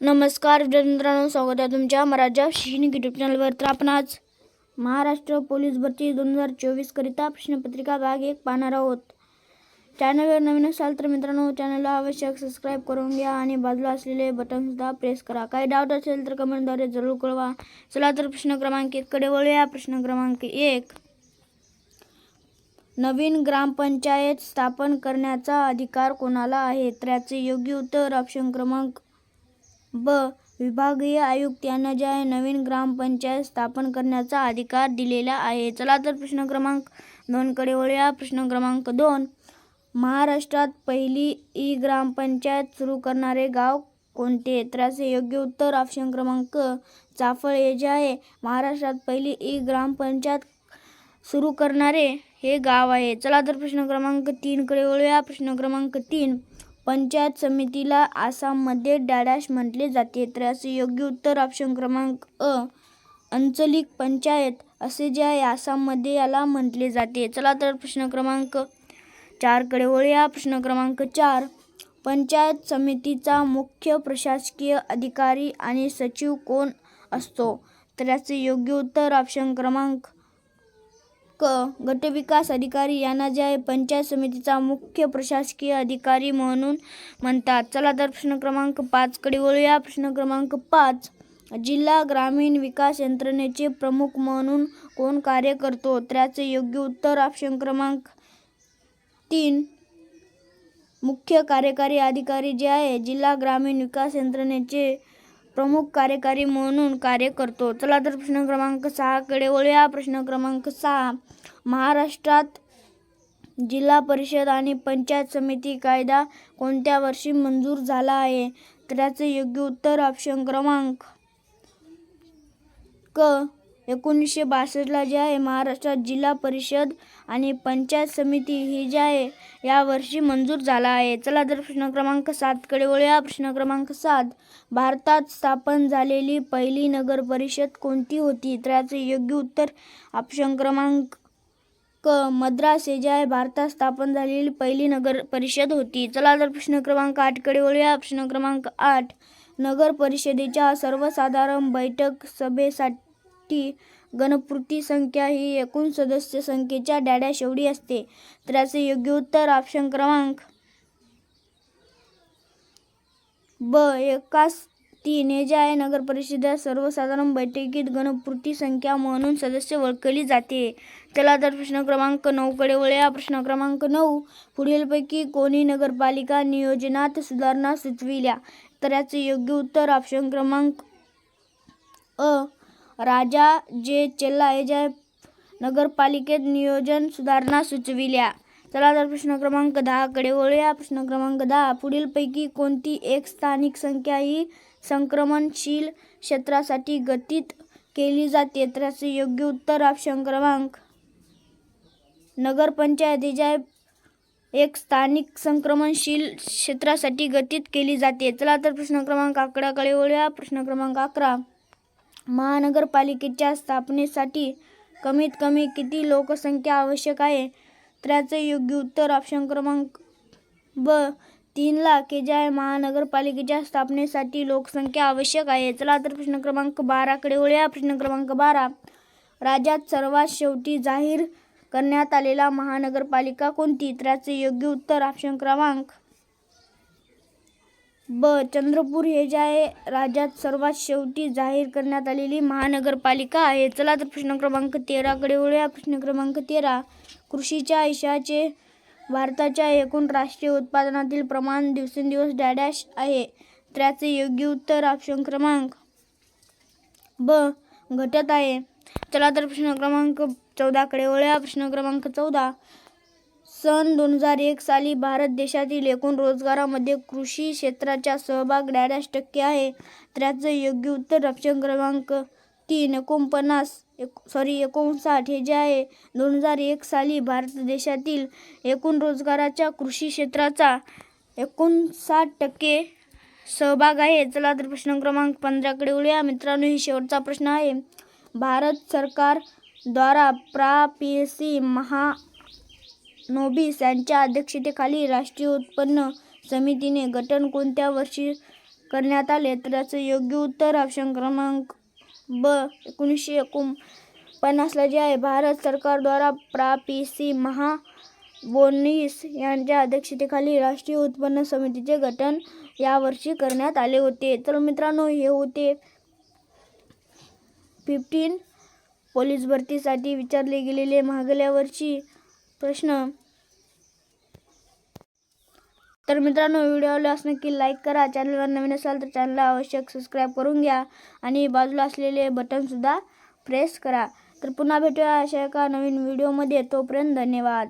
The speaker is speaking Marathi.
नमस्कार मित्रांनो स्वागत आहे तुमच्या मराठा शैक्षणिक युट्यूब चॅनलवर तर आपण आज महाराष्ट्र पोलीस भरती दोन हजार चोवीसकरिता प्रश्नपत्रिका भाग एक पाहणार आहोत. चॅनलवर नवीन असाल तर मित्रांनो चॅनलला आवश्यक सबस्क्राईब करून घ्या आणि बाजूला असलेले बटनसुद्धा प्रेस करा. काही डाऊट असेल तर कमेंटद्वारे जरूर कळवा. चला तर प्रश्न क्रमांक एककडे वळूया. प्रश्न क्रमांक एक. नवीन ग्रामपंचायत स्थापन करण्याचा अधिकार कोणाला आहे? त्याचे योग्य उत्तर ऑप्शन क्रमांक ब. विभागीय आयुक्त यांना जे आहे नवीन ग्रामपंचायत स्थापन करण्याचा अधिकार दिलेला आहे. चला तर प्रश्न क्रमांक दोनकडे वळूया. प्रश्न क्रमांक दोन. महाराष्ट्रात पहिली ई ग्रामपंचायत सुरू करणारे गाव कोणते? त्याचे योग्य उत्तर ऑप्शन क्रमांक चाफळ हे जे आहे महाराष्ट्रात पहिली ई ग्रामपंचायत सुरू करणारे हे गाव आहे. चला तर प्रश्न क्रमांक तीनकडे वळूया. प्रश्न क्रमांक तीन. पंचायत समितीला आसाममध्ये डॅडॅश म्हटले जाते. तर याचे योग्य उत्तर ऑप्शन क्रमांक अ अंचलिक पंचायत असे जे आहे आसाममध्ये याला म्हटले जाते. चला तर प्रश्न क्रमांक चारकडे वळूया. प्रश्न क्रमांक चार पंचायत समितीचा मुख्य प्रशासकीय अधिकारी आणि सचिव कोण असतो? तर याचे योग्य उत्तर ऑप्शन क्रमांक क गटविकास अधिकारी यांना जे आहे पंचायत समितीचा मुख्य प्रशासकीय अधिकारी म्हणून म्हणतात. चला तर प्रश्न क्रमांक पाचकडे वळूया. प्रश्न क्रमांक पाच जिल्हा ग्रामीण विकास यंत्रणेचे प्रमुख म्हणून कोण कार्य करतो? त्याचे योग्य उत्तर ऑप्शन क्रमांक तीन. मुख्य कार्यकारी अधिकारी जे आहे जिल्हा ग्रामीण विकास यंत्रणेचे प्रमुख कार्यकारी म्हणून कार्य करतो. चला तर प्रश्न क्रमांक सहाकडे वळूया. प्रश्न क्रमांक सहा महाराष्ट्रात जिल्हा परिषद आणि पंचायत समिती कायदा कोणत्या वर्षी मंजूर झाला आहे? त्याचं योग्य उत्तर ऑप्शन क्रमांक क एकोणीसशे बासष्टला जे आहे महाराष्ट्रात जिल्हा परिषद आणि पंचायत समिती ही जी आहे यावर्षी मंजूर झाला आहे. चला तर प्रश्न क्रमांक सातकडे वळूया. प्रश्न क्रमांक सात भारतात स्थापन झालेली पहिली नगर परिषद कोणती होती? त्याचे योग्य उत्तर ऑप्शन क्रमांक क मद्रास हे जे आहे भारतात स्थापन झालेली पहिली नगर परिषद होती. चला तर प्रश्न क्रमांक आठकडे वळूया. प्रश्न क्रमांक आठ नगर परिषदेच्या सर्वसाधारण बैठक सभेसाठी गणपूर्ती संख्या ही एकूण सदस्य संख्येच्या डॅडॅश एवढी असते. त्याचे योग्य उत्तर ऑप्शन क्रमांक ब. एकास तीन. हे जे आहे नगर परिषदेत सर्वसाधारण बैठकीत गणपूर्ती संख्या म्हणून सदस्य ओळखली जाते. चला तर प्रश्न क्रमांक नऊकडे वळूया. प्रश्न क्रमांक नऊ. पुढीलपैकी कोणी नगरपालिका नियोजनात सुधारणा सुचविल्या? तर याचे योग्य उत्तर ऑप्शन क्रमांक अ. राजा जे चेल्ला हे नगरपालिकेत नियोजन सुधारणा सुचविल्या. चला तर प्रश्न क्रमांक दहाकडे वळूया. प्रश्न क्रमांक दहा पुढीलपैकी कोणती एक स्थानिक संख्या ही संक्रमणशील क्षेत्रासाठी गतीत केली जाते? तर याचे योग्य उत्तर ऑप्शन क्रमांक नगरपंचायतीच्या एक स्थानिक संक्रमणशील क्षेत्रासाठी गतीत केली जाते. चला तर प्रश्न क्रमांक अकराकडे वळूया. प्रश्न क्रमांक अकरा महानगरपालिकेच्या स्थापनेसाठी कमीत कमी किती लोकसंख्या आवश्यक आहे? त्याचे योग्य उत्तर ऑप्शन क्रमांक ब तीन लाख हे जे आहे महानगरपालिकेच्या स्थापनेसाठी लोकसंख्या आवश्यक आहे. चला तर प्रश्न क्रमांक बाराकडे वळूया. प्रश्न क्रमांक बारा राज्यात सर्वात शेवटी जाहीर करण्यात आलेला महानगरपालिका कोणती? त्याचे योग्य उत्तर ऑप्शन क्रमांक ब चंद्रपूर हे जे आहे राज्यात सर्वात शेवटी जाहीर करण्यात आलेली महानगरपालिका आहे. चला तर प्रश्न क्रमांक तेराकडे वळूया. प्रश्न क्रमांक तेरा कृषीच्या यशाचे भारताच्या एकूण राष्ट्रीय उत्पादनातील प्रमाण दिवसेंदिवस डॅडॅश आहे. त्याचे योग्य उत्तर ऑप्शन क्रमांक ब घटत आहे. चला तर प्रश्न क्रमांक चौदाकडे वळूया. प्रश्न क्रमांक चौदा सन दोन हजार एक साली भारत देशातील एकूण रोजगारामध्ये कृषी क्षेत्राचा सहभाग डॅडॅश टक्के आहे. त्याचं योग्य उत्तर ऑप्शन क्रमांक तीन एकोणपन्नास एक सॉरी एकोणसाठ हे जे आहे दोन हजार एक साली भारत देशातील एकूण रोजगाराच्या कृषी क्षेत्राचा एकोणसाठ टक्के सहभाग आहे. चला तर प्रश्न क्रमांक पंधराकडे वळूया. मित्रांनो ही शेवटचा प्रश्न आहे. भारत सरकार द्वारा प्रा पी एस सी महा नोबिस यांच्या अध्यक्षतेखाली राष्ट्रीय उत्पन्न समितीने गठन कोणत्या वर्षी करण्यात आले? तर याचं योग्य उत्तर ऑप्शन क्रमांक ब एकोणीसशे एकोणपन्नासला जे आहे भारत सरकारद्वारा प्रा. पी. सी. महाबोनीस यांच्या अध्यक्षतेखाली राष्ट्रीय उत्पन्न समितीचे गठन यावर्षी करण्यात आले होते. तर मित्रांनो हे होते फिफ्टीन पोलीस भरतीसाठी विचारले गेलेले मागल्या वर्षी प्रश्न. तर मित्रांनो व्हिडिओ आवडल्यास नक्की लाईक करा. चॅनलवर नवीन असाल तर चॅनलला आवश्यक सबस्क्राईब करून घ्या आणि बाजूला असलेले बटनसुद्धा प्रेस करा. तर पुन्हा भेटूया अशा एका नवीन व्हिडिओमध्ये तोपर्यंत धन्यवाद.